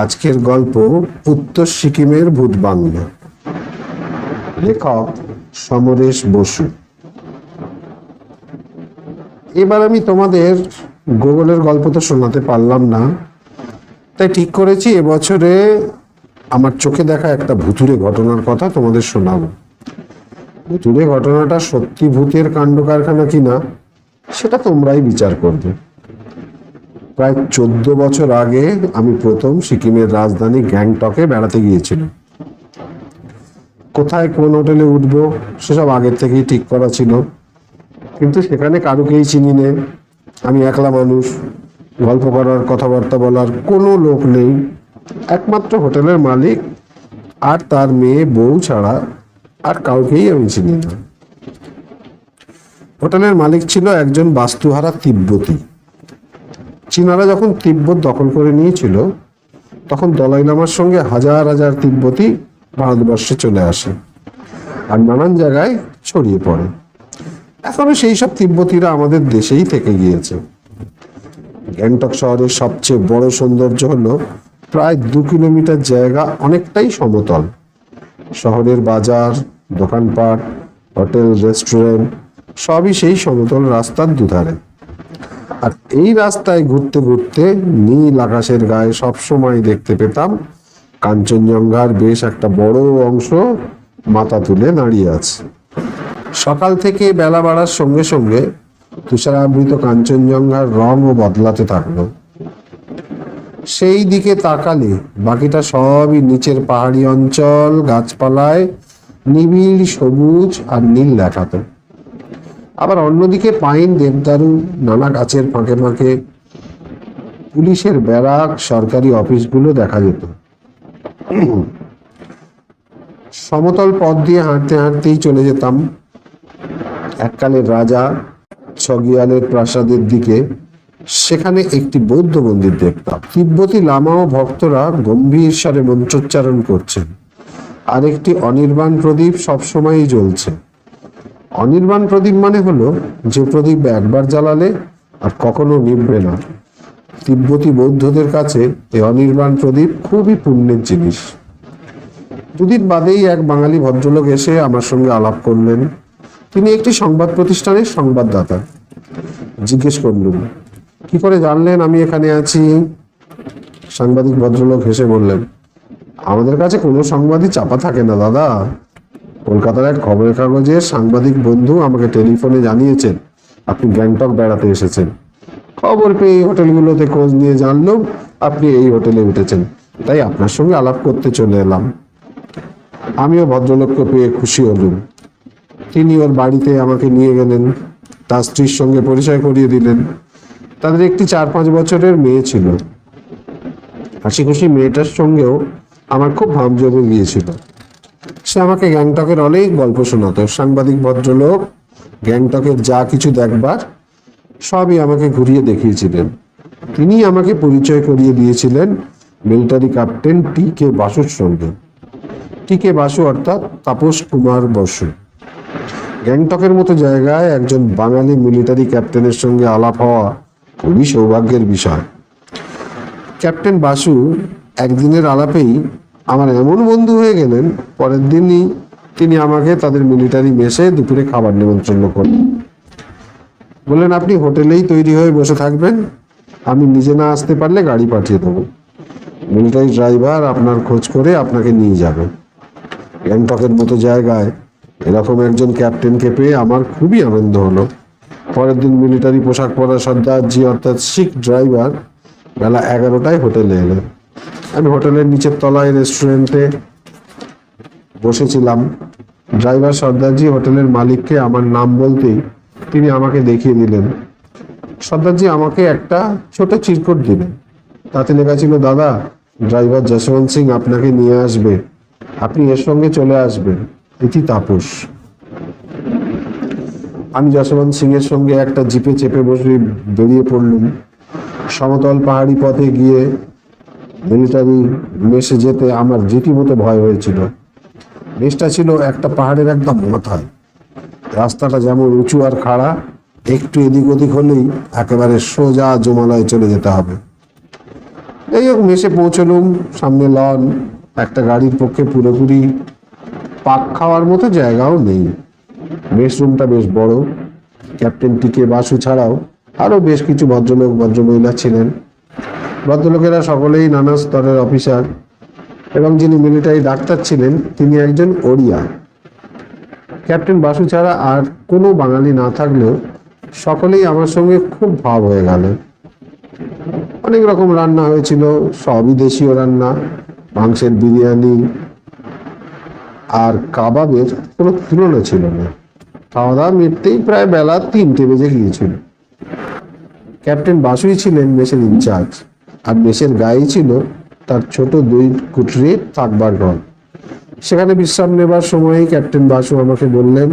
আজকের গল্প উত্তর সিকিমের ভূত বাংলা লেখক সমরেশ বসু। এবার আমি তোমাদের গুগলের গল্প তো শোনাতে পারলাম না, তাই ঠিক করেছি এবছরে আমার চোখে দেখা একটা ভুতুরে ঘটনার কথা তোমাদের শোনাবো। ভুতুরে ঘটনাটা সত্যি ভূতের কাণ্ড কারখানা কিনা, সেটা তোমরাই বিচার করবে। প্রায় চোদ্দ বছর আগে আমি প্রথম সিকিমের রাজধানী গ্যাংটকে বেড়াতে গিয়েছিলাম। কোথায় কোন হোটেলে উঠবো সেসব আগের থেকেই ঠিক করা ছিল। কিন্তু সেখানে কারুকেই চিনি নে। আমি একলা মানুষ, গল্প করার, কথাবার্তা বলার কোনো লোক নেই। একমাত্র হোটেলের মালিক আর তার মেয়ে, বউ ছাড়া আর কাউকেই আমি চিনি না। হোটেলের মালিক ছিল একজন বাস্তুহারা তিব্বতী। চীনারা যখন তিব্বত দখল করে নিয়েছিল, তখন দলাই লামার সঙ্গে হাজার হাজার তিব্বতী ভারতবর্ষে চলে আসে আর নানান জায়গায় ছড়িয়ে পড়ে। এখনও সেই সব তিব্বতীরা আমাদের দেশেই থেকে গিয়েছে। গ্যাংটক শহরের সবচেয়ে বড় সৌন্দর্য হলো প্রায় দু কিলোমিটার জায়গা অনেকটাই সমতল। শহরের বাজার, দোকানপাট, হোটেল, রেস্টুরেন্ট, সবই সেই সমতল রাস্তার দুধারে। আর এই রাস্তায় ঘুরতে ঘুরতে নীল আকাশের গায়ে সবসময় দেখতে পেতাম কাঞ্চনজঙ্ঘার বেশ একটা বড় অংশ মাথা তুলে দাঁড়িয়ে আছে। সকাল থেকে বেলা বাড়ার সঙ্গে সঙ্গে তুষারাবৃত কাঞ্চনজঙ্ঘার রঙও বদলাতে থাকল। সেই দিকে তাকালে বাকিটা সবই নিচের পাহাড়ি অঞ্চল, গাছপালায় নিবিড় সবুজ আর নীল দেখাতো। আবার অন্যদিকে পাইন দেবদারু নানা গাছের ফাঁকে ফাঁকে পুলিশের ব্যারাক সরকারি অফিসগুলো দেখা যেত। সমতল পথ দিয়ে হাঁটতে হাঁটতেই চলে যেতাম। এককালের রাজা ছগিয়ালের প্রাসাদের দিকে। সেখানে একটি বৌদ্ধ মন্দির দেখতাম। তিব্বতী লামা ও ভক্তরা গম্ভীর স্বরে মন্ত্রোচ্চারণ করছেন। আর একটি অনির্বাণ প্রদীপ সবসময়ই জ্বলছে। অনির্বাণ প্রদীপ মানে হলো যে প্রদীপ একবার জ্বালালে আর কখনো নিভবে না। তিব্বতী বৌদ্ধদের কাছে এই অনির্বাণ প্রদীপ খুবই পুণ্যের জিনিস। দুদিন বাদেই এক বাঙালি ভদ্রলোক এসে আমার সঙ্গে আলাপ করলেন। তিনি একটি সংবাদ প্রতিষ্ঠানের সংবাদদাতা। জিজ্ঞেস করলেন কি করে জানলেন আমি এখানে আছি? সাংবাদিক ভদ্রলোক হেসে বললেন, আমাদের কাছে কোনো সংবাদই চাপা থাকে না দাদা। কলকাতার এক খবরের কাগজের সাংবাদিক বন্ধু আমাকে টেলিফোনে জানিয়েছেন, আপনি গ্যাংটক বেড়াতে এসেছেন। খবর পেয়ে এই হোটেলগুলোতে খোঁজ নিয়ে জানলাম আপনি এই হোটেলে উঠেছেন। তাই আপনার সঙ্গে আলাপ করতে চলে এলাম। আমিও ভদ্রলোককে পেয়ে খুশি হলুম। তিনি ওর বাড়িতে আমাকে নিয়ে গেলেন, তার স্ত্রীর সঙ্গে পরিচয় করিয়ে দিলেন। তাদের একটি চার পাঁচ বছরের মেয়ে ছিল। হাসি খুশি মেয়েটার সঙ্গেও আমার খুব ভাব জমে গিয়েছিল। সে আমাকে গ্যাংটকের অনেক গল্প শোনাতো। সাংবাদিক, ভদ্রলোক, গ্যাংটকের যা কিছু দেখবার, সবই আমাকে ঘুরিয়ে দেখিয়েছিলেন। তিনি আমাকে পরিচয় করিয়ে দিয়েছিলেন মিলিটারি ক্যাপ্টেন টি কে বাসুর সঙ্গে। টি কে বাসু অর্থাৎ তাপস কুমার বসু। গ্যাংটকের মতো জায়গায় একজন বাঙালি মিলিটারি ক্যাপ্টেনের সঙ্গে আলাপ হওয়া খুবই সৌভাগ্যের বিষয়। ক্যাপ্টেন বাসু একদিনের আলাপেই আমার এমন বন্ধু হয়ে গেলেন, পরের দিনই তিনি আমাকে তাদের মিলিটারি মেসে দুপুরে খাবার নিমন্ত্রণ করলেন। বললেন, আপনি হোটেলেই তৈরি হয়ে বসে থাকবেন, আমি নিজে না আসতে পারলে গাড়ি পাঠিয়ে দেবো। মিলিটারি ড্রাইভার আপনার খোঁজ করে আপনাকে নিয়ে যাবে। গ্যাংটকের মতো জায়গায় এরকম একজন ক্যাপ্টেনকে পেয়ে আমার খুবই আনন্দ হলো। পরের দিন মিলিটারি পোশাক পরা সর্দারজি অর্থাৎ শিখ ড্রাইভার বেলা এগারোটায় হোটেলে এলেন। আমি হোটেলের নিচের তলায় রেস্টুরেন্টে বসেছিলাম। ড্রাইভার সর্দারজি হোটেলের মালিককে আমার নাম বলতেই তিনি আমাকে দেখিয়ে দিলেন। সর্দারজি আমাকে একটা ছোট চিরকুট দিলেন। তাতে লেখা ছিল, দাদা, ড্রাইভার যশবন্ত সিং আপনাকে নিয়ে আসবে। আপনি এর সঙ্গে চলে আসবেন। এটি তাপস। আমি যশবন্ত সিং এর সঙ্গে একটা জিপে চেপে বসে বেরিয়ে পড়লুম। সমতল পাহাড়ি পথে গিয়ে মিলিটারি মেসে যেতে আমার রীতিমতো ভয় হয়েছিল। মেসটা ছিল একটা পাহাড়ের একদম মাথায়। রাস্তাটা যেমন উঁচু আর খাড়া, একটু এদিক ওদিক হলেই একেবারে সোজা জমালয়ে চলে যেতে হবে। যাই হোক, মেসে পৌঁছলুম, সামনে লন, একটা গাড়ির পক্ষে পুরোপুরি পাক খাওয়ার মতো জায়গাও নেই। মেস রুমটা বেশ বড়। ক্যাপ্টেন টিকে বাসু ছাড়াও আরও বেশ কিছু ভদ্রলোক, ভদ্রমহিলা ছিলেন। ভদ্রলোকেরা সকলেই নানা স্তরের অফিসার এবং যিনি মিলিটারি ডাক্তার ছিলেন, তিনি একজন ওড়িয়া। ক্যাপ্টেন বাসু ছাড়া আর কোনো বাঙালি না থাকলেও সকলেই আমার সঙ্গে খুব ভাব হয়ে গেল। অনেক রকম রান্না হয়েছিল, সবই দেশীয় রান্না, মাংসের বিরিয়ানি আর কাবাবের কোনো তুলনা ছিল না। খাওয়া দাওয়া মিটতেই প্রায় বেলা তিনটে বেজে গিয়েছিল। ক্যাপ্টেন বাসুই ছিলেন মেসের ইনচার্জ। আর মেসের গায়ে ছিল তার ছোট দুই কুঠরির থাকবার ঘর। সেখানে বিশ্রাম নেবার সময়ই ক্যাপ্টেন বাসু আমাকে বললেন,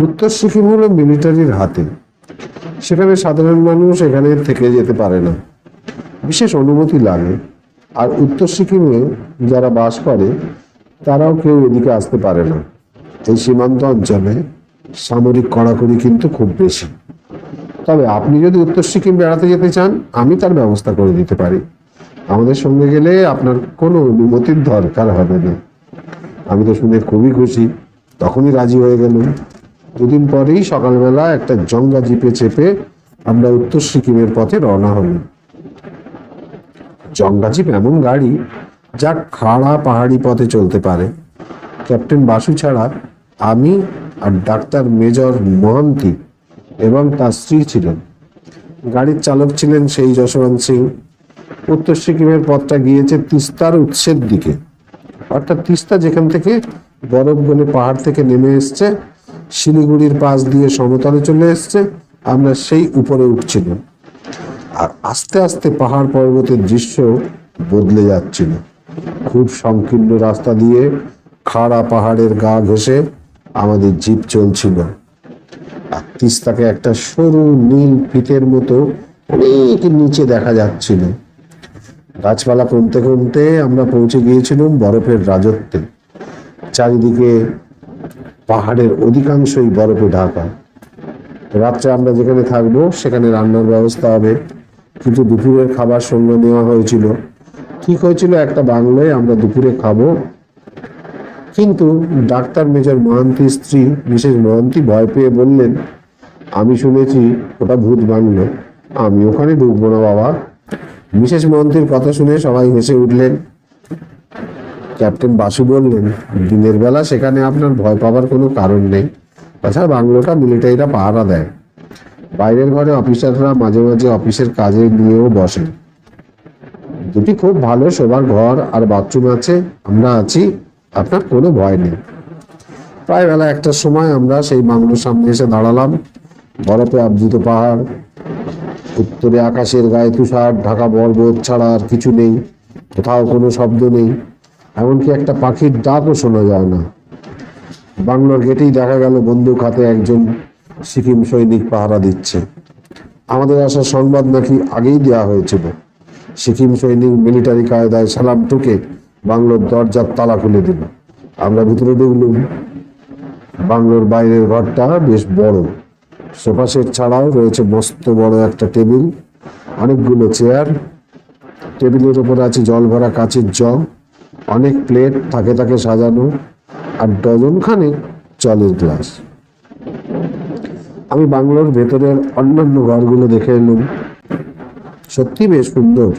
উত্তর সিকিম হলো মিলিটারির হাতে। সেখানে সাধারণ মানুষ এখানে থেকে যেতে পারে না। বিশেষ অনুমতি লাগে। আর উত্তর সিকিমে যারা বাস করে, তারাও কেউ এদিকে আসতে পারে না। এই সীমান্ত অঞ্চলে সামরিক কড়াকড়ি কিন্তু খুব বেশি। তবে আপনি যদি উত্তর সিকিম বেড়াতে যেতে চান, আমি তার ব্যবস্থা করে দিতে পারি। আমাদের সঙ্গে গেলে আপনার কোনো অনুমতির দরকার হবে না। আমি তো শুনে খুবই খুশি। তখনই রাজি হয়ে গেলুম। দুদিন পরেই সকালবেলা একটা জঙ্গা জিপে চেপে আমরা উত্তর সিকিমের পথে রওনা হলাম। জঙ্গা জিপ এমন গাড়ি যা খাড়া পাহাড়ি পথে চলতে পারে। ক্যাপ্টেন বাসু ছাড়া আমি আর ডাক্তার মেজর মহান্তি এবং তার স্ত্রী ছিলেন। গাড়ির চালক ছিলেন সেই যশবন্ত সিং। উত্তর সিকিমের পথটা গিয়েছে তিস্তার উৎসের দিকে। অর্থাৎ তিস্তা যেখান থেকে বরফ গলে পাহাড় থেকে নেমে এসছে, শিলিগুড়ির পাশ দিয়ে সমতলে চলে এসছে, আমরা সেই উপরে উঠছিলাম আর আস্তে আস্তে পাহাড় পর্বতের দৃশ্য বদলে যাচ্ছিল। খুব সংকীর্ণ রাস্তা দিয়ে খাড়া পাহাড়ের গা ঘেঁষে আমাদের জিপ চলছিল। তিস্তাকে একটা সরু নীল ফিতের মতো অনেক নিচে দেখা যাচ্ছিল। গাছপালা কমতে কমতে আমরা পৌঁছে গিয়েছিলাম বরফের রাজত্বে। চারিদিকে পাহাড়ের অধিকাংশই বরফে ঢাকা। রাত্রে আমরা যেখানে থাকব সেখানে রান্নার ব্যবস্থা হবে। কিন্তু দুপুরের খাবার সঙ্গে নেওয়া হয়েছিল। ঠিক হয়েছিল একটা বাংলোয় আমরা দুপুরে খাব। কিন্তু ডাক্তার মেজর মহান্তির স্ত্রী, মিসেস মহান্তি ভয় পেয়ে বললেন, আমি শুনেছি ওটা ভূত বাংলো, আমি ওখানে ঢুকবো না বাবা। মিসেস মহান্তির কথা শুনে সবাই হেসে উঠলেন। ক্যাপ্টেন বাসু বললেন, দিনের বেলা সেখানে আপনার ভয় পাবার কোনো কারণ নেই। তাছাড়া বাংলোটা মিলিটারিরা পাহারা দেয়। বাইরের ঘরে অফিসাররা মাঝে মাঝে অফিসের কাজে নিয়েও বসেন। দুটি খুব ভালো শোবার ঘর আর বাথরুম আছে। আমরা আছি আপনার কোনো ভয় নেই। প্রায় বেলা একটার সময় আমরা সেই বাংলোর সামনে এসে দাঁড়ালাম। বরফে আবৃত পাহাড়, উত্তরে আকাশের গায়ে তুষার, ঢাকা পর্বত ছাড়া আর কিছু নেই, কোথাও কোনো শব্দ নেই, এমনকি একটা পাখির ডাকও শোনা যায় না। বাংলোর গেটেই দেখা গেল বন্দুক হাতে একজন সিকিম সৈনিক পাহারা দিচ্ছে। আমাদের আসার সংবাদ নাকি আগেই দেওয়া হয়েছিল। সিকিম সৈনিক মিলিটারি কায়দায় সালাম টুকে বাংলোর দরজার তালা খুলে দিল। আমরা ভিতরে ঢুকলুম। বাংলোর বাইরের ঘরটা বেশ বড়। সোফা সেট ছাড়াও রয়েছে মস্ত বড় একটা টেবিল, অনেকগুলো চেয়ার। টেবিলের ওপর আছে জল ভরা কাচের জগ। অনেক প্লেট থাকে থাকে সাজানো আর ডজন খানেক জলের গ্লাস। আমি বাংলোর ভেতরের অন্যান্য ঘরগুলো দেখে এলুম। সত্যি বেশ সুন্দর।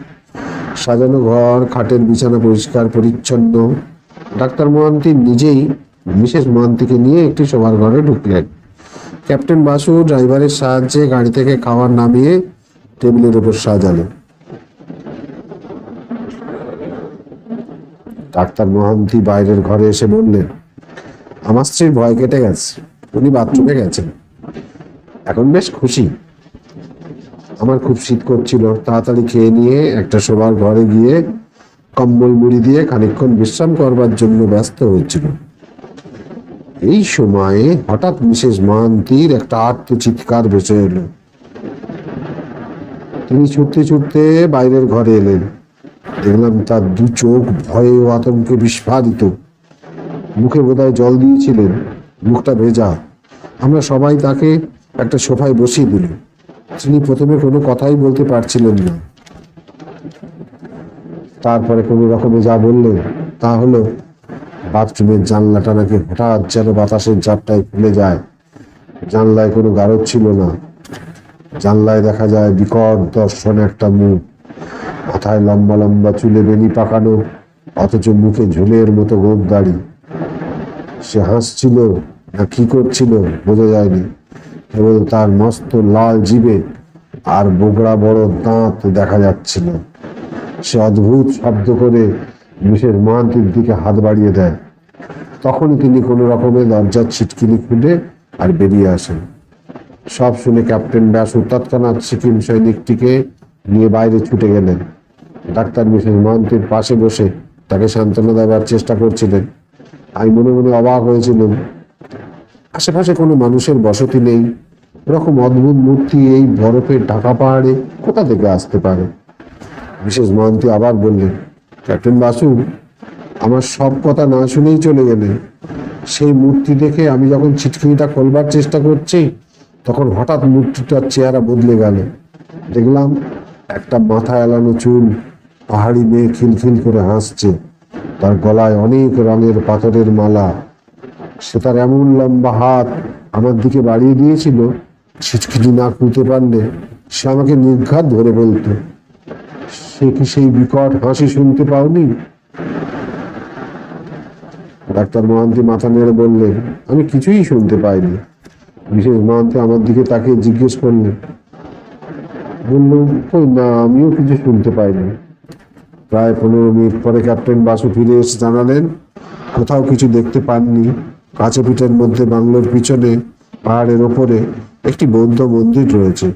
সাজানো ঘর, খাটের বিছানা পরিষ্কার, পরিচ্ছন্ন। ডাক্তার মহান্তি নিজেই, মিসেস মহান্তিকে নিয়ে একটি শোবার ঘরে ঢুকলেন। ক্যাপ্টেন বাসু ড্রাইভারের সাহায্যে গাড়ি থেকে খাবার নামিয়ে টেবিলের উপর সাজালেন। ডাক্তার মহান্তি বাইরের ঘরে এসে বললেন, আমার স্ত্রীর ভয় কেটে গেছে। উনি বাথরুমে গেছেন। এখন বেশ খুশি। আমার খুব শীত করছিল, তাড়াতাড়ি খেয়ে নিয়ে একটা শোবার ঘরে গিয়ে কম্বল মুড়ি দিয়ে খানিকক্ষণ বিশ্রাম করবার জন্য ব্যস্ত হয়েছিল। এই সময়ে হঠাৎ মিসেস মহান্তির একটা আত্মচিৎকার ভেসে এলো। তিনি ছুটতে ছুটতে বাইরের ঘরে এলেন। দেখলাম তার দু চোখ ভয়ে ও আতঙ্কে বিস্ফারিত। মুখে বোধহয় জল দিয়েছিলেন। মুখটা ভেজা। আমরা সবাই তাকে একটা সোফায় বসিয়ে দিল তিনি প্রথমে কোনো কথাই বলতে পারছিলেন না। তারপরে কোনো রকমে যা বললেন তা হলো, বাথরুমের জানলাটা নাকি হঠাৎ যেন বাতাসের ঝাপটায় খুলে যায়। জানলায় কোনো গারদ ছিল না। জানলায় দেখা যায় বিকট দর্শন একটা মুখ। মাথায় লম্বা লম্বা চুলে বেনি পাকানো, অথচ মুখে ঝুলের মতো গোপ দাড়ি সে হাসছিল, না কি করছিল, বোঝা যায়নি। কেবল তার মস্ত লাল জিবে আর বোগড়া বড় দাঁত দেখা যাচ্ছিল। সে অদ্ভুত শব্দ করে মিসেস মহান্তির দিকে হাত বাড়িয়ে দেয়। তখনই তিনি কোনো রকমে দরজার ছিটকিনি খুলে আর বেরিয়ে আসেন। সব শুনে ক্যাপ্টেন ব্যাসু তৎক্ষণাৎ সিকিম সৈনিকটিকে নিয়ে বাইরে ছুটে গেলেন। ডাক্তার মিসেস মহান্তির পাশে বসে তাকে সান্ত্বনা দেওয়ার চেষ্টা করছিলেন। আমি মনে মনে অবাক হয়েছিলাম আশেপাশে কোনো মানুষের বসতি নেই। এরকম অদ্ভুত মূর্তি এই বরফের ঢাকা পাহাড়ে কোথা থেকে আসতে পারে? বিশেষ মহান্তি আবার বললেন, ক্যাপ্টেন বাসু, আমার সব কথা না শুনেই চলে গেলে। সেই মূর্তি দেখে আমি যখন ছিটকিনিটা খোলবার চেষ্টা করছি, তখন হঠাৎ মূর্তিটার চেহারা বদলে গেল। দেখলাম একটা মাথা এলানো চুল পাহাড়ি মেয়ে খিলখিল করে হাসছে। তার গলায় অনেক রঙের পাথরের মালা। সে তার এমন লম্বা হাত আমার দিকে বাড়িয়ে দিয়েছিল, ছিটকিনি না খুলতে পারলে সে আমাকে নির্ঘাত ধরে বলতো, সে কি সেই বিকট হাসি শুনতে পাওনি? ডাক্তার মহান্তি মাথা নেড়ে বললেন আমি কিছুই শুনতে পাইনি। বিশেষ মহান্তি আমার দিকে তাকে জিজ্ঞেস করলেন বললাম কই না, আমিও কিছু শুনতে পাইনি। প্রায় পনেরো মিনিট পরে ক্যাপ্টেন বাসু ফিরে এসে জানালেন, কোথাও কিছু দেখতে পাননি। কাছে পিঠের মধ্যে বাংলোর পিছনে, পাহাড়ের ওপরে একটি বৌদ্ধ মন্দির রয়েছে।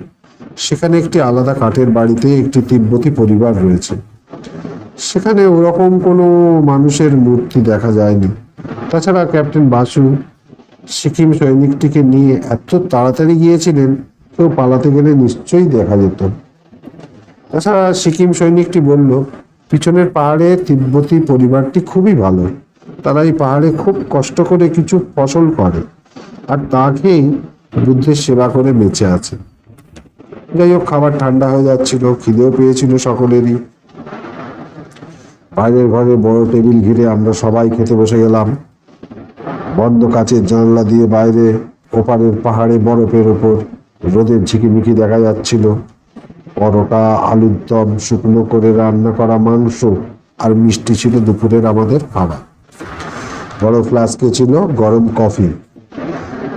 সেখানে একটি আলাদা কাঠের বাড়িতে একটি তিব্বতী পরিবার রয়েছে। সেখানে ওরকম কোনো মানুষের মূর্তি দেখা যায়নি। তাছাড়া ক্যাপ্টেন বাসু সিকিম সৈনিকটিকে নিয়ে এত তাড়াতাড়ি গিয়েছিলেন, কেউ পালাতে গেলে নিশ্চয়ই দেখা যেত। তাছাড়া সিকিম সৈনিকটি বলল, পিছনের পাহাড়ে তিব্বতী পরিবারটি খুবই ভালো। তারা এই পাহাড়ে খুব কষ্ট করে কিছু ফসল করে আর তা খেয়েই বুদ্ধের সেবা করে বেঁচে আছে। যাই হোক, খাবার ঠান্ডা হয়ে যাচ্ছিল, খিদেও পেয়েছিল সকলেরই। বাইরের ঘরে বড় টেবিল ঘিরে আমরা সবাই খেতে বসে গেলাম। বন্ধ কাচের জানলা দিয়ে বাইরে, ওপারের পাহাড়ে বরফের ওপর রোদের ঝিকিমিকি দেখা যাচ্ছিল। পরোটা, আলুর দম, শুকনো করে রান্না করা মাংস আর মিষ্টি ছিল দুপুরের আমাদের খাবার। বড় ফ্লাস্কে ছিল, গরম কফি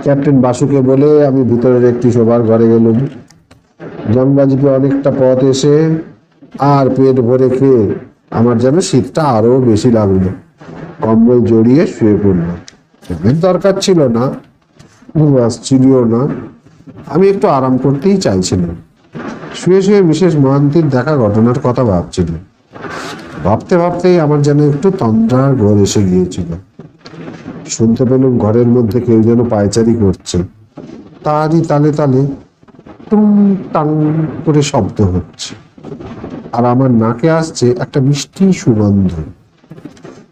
ক্যাপ্টেন বাসুকে বলে, আমি ভিতরের একটি শোবার ঘরে গেলাম। জমবাজিকে অনেকটা পথ এসে আর পেট ভরে খেয়ে আমার যেন শীতটা আরও বেশি লাগল। কম্বল জড়িয়ে শুয়ে পড়ল। ঘুমের দরকার ছিল না, ঘুম আসছিলও না। আমি একটু আরাম করতেই চাইছিলাম। শুয়ে শুয়ে বিশেষ মহান্তির দেখা ঘটনার কথা ভাবছিলাম। ভাবতে ভাবতেই আমার যেন একটু তন্দ্রার ঘর এসে গিয়েছিল। শুনতে পেলাম ঘরের মধ্যে কেউ যেন পায়চারি করছে। তারই তালে তালে টুং টাং করে শব্দ হচ্ছে। আর আমার নাকে আসছে একটা মিষ্টি সুগন্ধ।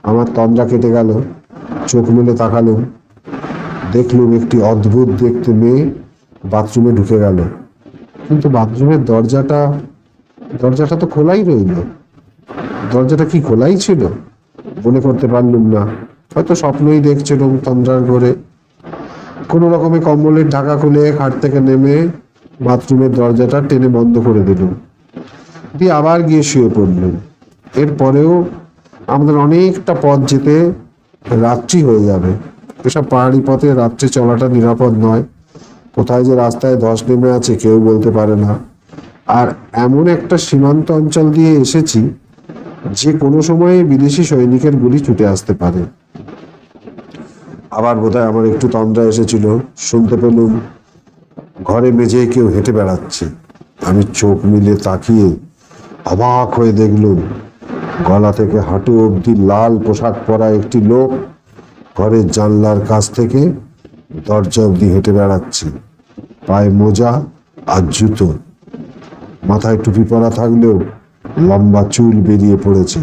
আমার তন্দ্রা কেটে গেল, চোখ মেলে তাকালুম। দেখলুম একটি অদ্ভুত দেখতে মেয়ে বাথরুমে ঢুকে গেল। কিন্তু বাথরুমের দরজাটা দরজাটা তো খোলাই রইল। দরজাটা কি খোলাই ছিল? মনে করতে পারলুম না। হয়তো স্বপ্নই দেখছিলাম তন্দ্রার ঘরে। কোনো রকমে কম্বলের ঢাকা খুলে খাট থেকে নেমে বাথরুমের দরজাটা টেনে বন্ধ করে দিলুম দিয়ে আবার গিয়ে শুয়ে পড়লুম এরপরেও আমাদের অনেকটা পথ যেতে রাত্রি হয়ে যাবে। এসব পাহাড়ি পথে রাত্রে চলাটা নিরাপদ নয়। কোথায় যে রাস্তায় ধস নেমে আছে কেউ বলতে পারে না। আর এমন একটা সীমান্ত অঞ্চল দিয়ে এসেছি যে কোনো সময়ে বিদেশি সৈনিকের গুলি ছুটে আসতে পারে। আবার বোধহয় আমার একটু তন্দ্রা এসেছিল, শুনতে পেলুম ঘরে মেঝে কেউ হেঁটে বেড়াচ্ছে। আমি চোখ মিলে তাকিয়ে অবাক হয়ে দেখলুম, গলা থেকে হাঁটু অবধি লাল পোশাক পরা একটি লোক ঘরের জানলার কাছ থেকে দরজা অবধি হেঁটে বেড়াচ্ছে। পায়ে মোজা আর জুতো। মাথায় টুপি পরা থাকলেও লম্বা চুল বেরিয়ে পড়েছে।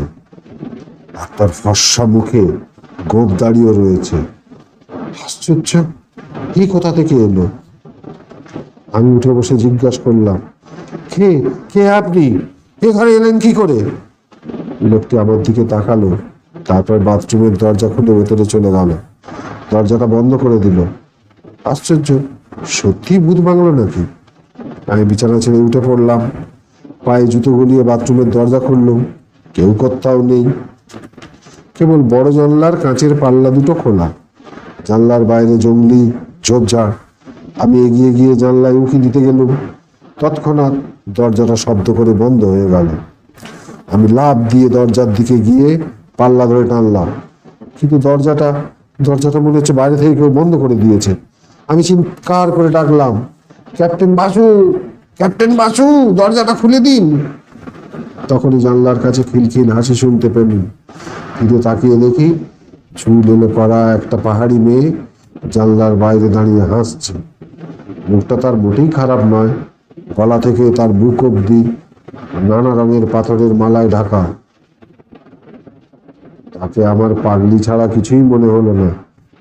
আর তার ফর্সা মুখে গোপ দাঁড়িয়ে রয়েছে। আশ্চর্য। এই কোথা থেকে এলো? আমি উঠে বসে জিজ্ঞাসা করলাম, কে? কে আপনি? এ ঘরে এলেন কি করে? লোকটি আমার দিকে তাকালো, তারপর বাথরুমের দরজা খুলে ভেতরে চলে গেল। দরজাটা বন্ধ করে দিল। আশ্চর্য, সত্যি ভূত বাংলো নাকি? আমি বিছানা ছেড়ে উঠে পড়লাম। পায়ে জুতো গলিয়ে বাথরুমের দরজা খুললুম কেউ কোথাও নেই। কেবল বড় জানলার কাঁচের পাল্লা দুটো খোলা। জানলার বাইরে জঙ্গলি ঝোপঝাড়। আমি এগিয়ে গিয়ে জানলায় উঁকি দিতে গেলুম। তৎক্ষণাৎ দরজাটা শব্দ করে বন্ধ হয়ে গেল। আমি লাভ দিয়ে দরজার দিকে গিয়ে পাল্লা ধরে টানলাম। কিন্তু দরজাটা দরজাটা মনে হচ্ছে বাইরে থেকে কেউ বন্ধ করে দিয়েছে। আমি চিৎকার করে ডাকলাম, ক্যাপ্টেন বাসু ক্যাপ্টেন বাসু, দরজাটা খুলে দিন। তখনই জানলার কাছে খিলখিল হাসি শুনতে পেলাম। কিন্তু তাকিয়ে দেখি চুল এলো করা একটা পাহাড়ি মেয়ে জানলার বাইরে দাঁড়িয়ে হাসছে। মুখটা তার মোটেই খারাপ নয়। গলা থেকে তার বুক অব্দি নানা রঙের পাথরের মালায় ঢাকা। তাকে আমার পাগলি ছাড়া কিছুই মনে হলো না।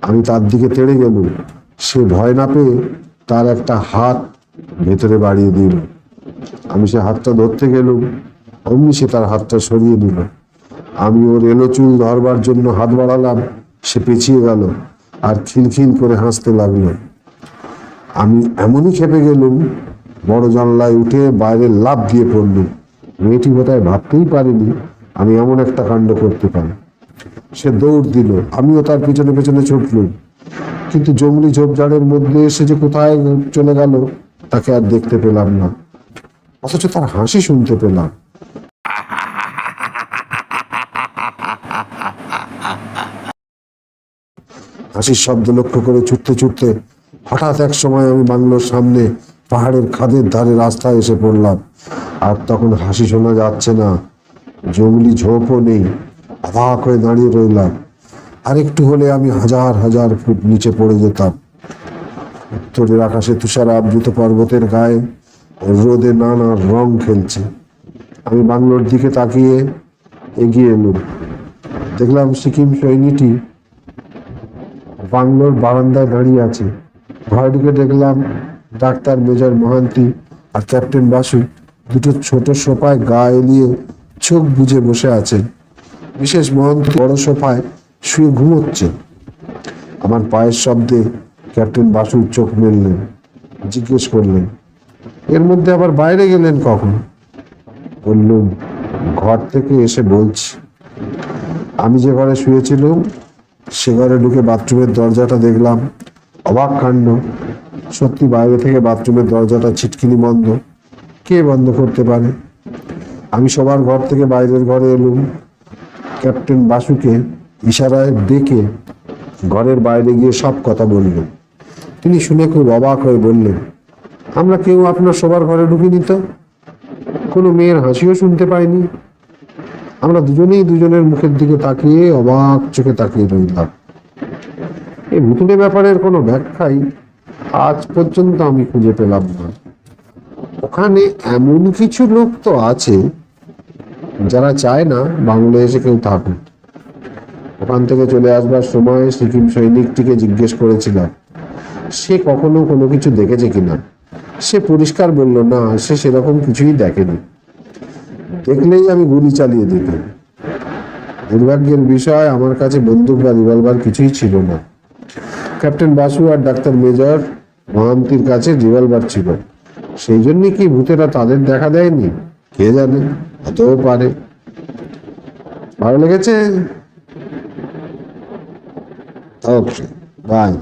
আমি তার দিকে তেড়ে গেল সে ভয় না পেয়ে তার একটা হাত ভেতরে বাড়িয়ে দিল। আমি সে হাতটা ধরতে গেলুম। অমনি সে তার হাতটা সরিয়ে নিল। আমি ওর এলো চুল ধরবার জন্য হাত বাড়ালাম, সে পেছিয়ে গেল আর খিলখিল করে হাসতে লাগল। আমি এমনই খেপে গেলুম, বড় জানলায় উঠে বাইরে লাভ দিয়ে পড়লুম। মেয়েটি বোধহয় ভাবতেই পারিনি আমি এমন একটা কাণ্ড করতে পারি। সে দৌড় দিল, আমিও তার পিছনে পেছনে ছুটলুম। কিন্তু জঙ্গলি ঝোপঝাড়ের মধ্যে এসে যে কোথায় চলে গেল, তাকে আর দেখতে পেলাম না। অথচ তার হাসি শুনতে পেলাম। হাসির শব্দ লক্ষ্য করে ছুটতে ছুটতে হঠাৎ এক সময় আমি বাংলোর সামনে পাহাড়ের খাদের ধারে রাস্তায় এসে পড়লাম। আর তখন হাসি শোনা যাচ্ছে না। জঙ্গলি ঝোপও নেই। অবাক হয়ে দাঁড়িয়ে রইলাম। আর একটু হলে আমি হাজার হাজার ফুট নিচে পড়ে যেতাম। উত্তরের আকাশে তুষার আবৃত পর্বতের গায়ে রোদে নানা রং খেলছে। আমি বাংলোর দিকে তাকিয়ে এগিয়ে এলুম। দেখলাম সিকিম সৈনিকটি বাংলোর বারান্দায় দাঁড়িয়ে আছে। ঘরে ঢুকে দেখলাম ডাক্তার মেজর মহান্তি আর ক্যাপ্টেন বাসু দুটো ছোট সোফায় গা এলিয়ে চোখ বুজে বসে আছেন। বিশেষ মহান্তি বড় সোফায় শুয়ে ঘুমোচ্ছে আমার পায়ের শব্দে ক্যাপ্টেন বাসু চোখ মেললেন, জিজ্ঞেস করলেন, এর মধ্যে আবার বাইরে গেলেন কখন? বললুম, ঘর থেকে এসে বলছি। আমি যে ঘরে শুয়েছিলাম, সে ঘরে ঢুকে বাথরুমের দরজাটা দেখলাম। অবাক কাণ্ড। সত্যি বাইরে থেকে বাথরুমের দরজাটা ছিটকিনি বন্ধ। কে বন্ধ করতে পারে? আমি সবার ঘর থেকে বাইরের ঘরে এলুম। ক্যাপ্টেন বাসুকে ইশারায় ডেকে ঘরের বাইরে গিয়ে সব কথা বললেন তিনি শুনে খুব অবাক হয়ে বললেন, আমরা কেউ আপনার সবার ঘরে ঢুকিনি তো? কোনো মেয়ের হাসিও শুনতে পাইনি? আমরা দুজনেই দুজনের মুখের দিকে তাকিয়ে অবাক চোখে তাকিয়ে রইলাম। এই ভুতুড়ে ব্যাপারের কোনো ব্যাখ্যাই আজ পর্যন্ত আমি খুঁজে পেলাম না। ওখানে এমন কিছু লোক তো আছে যারা চায় না বাংলাদেশে কেউ থাকুক। ওখান থেকে চলে আসবার সময় সিকিম সৈনিকটিকে জিজ্ঞেস করেছিলাম, সে কখনো কোনো কিছু দেখেছে কিনা? সে পরিষ্কার বলল, না, সে সেরকম কিছুই দেখেনি। দেখলেই আমি গুলি চালিয়ে দিতাম। দুর্ভাগ্যের বিষয়, আমার কাছে বন্দুক বা রিভলভার কিছুই ছিল না। ক্যাপ্টেন বাসু আর ডাক্তার মেজর মহান্তির কাছে রিভলভার ছিল। সেই জন্য কি ভূতেরা তাদের দেখা দেয়নি? কে জানে? হতেও পারে। ভালো লেগেছে? Okay bye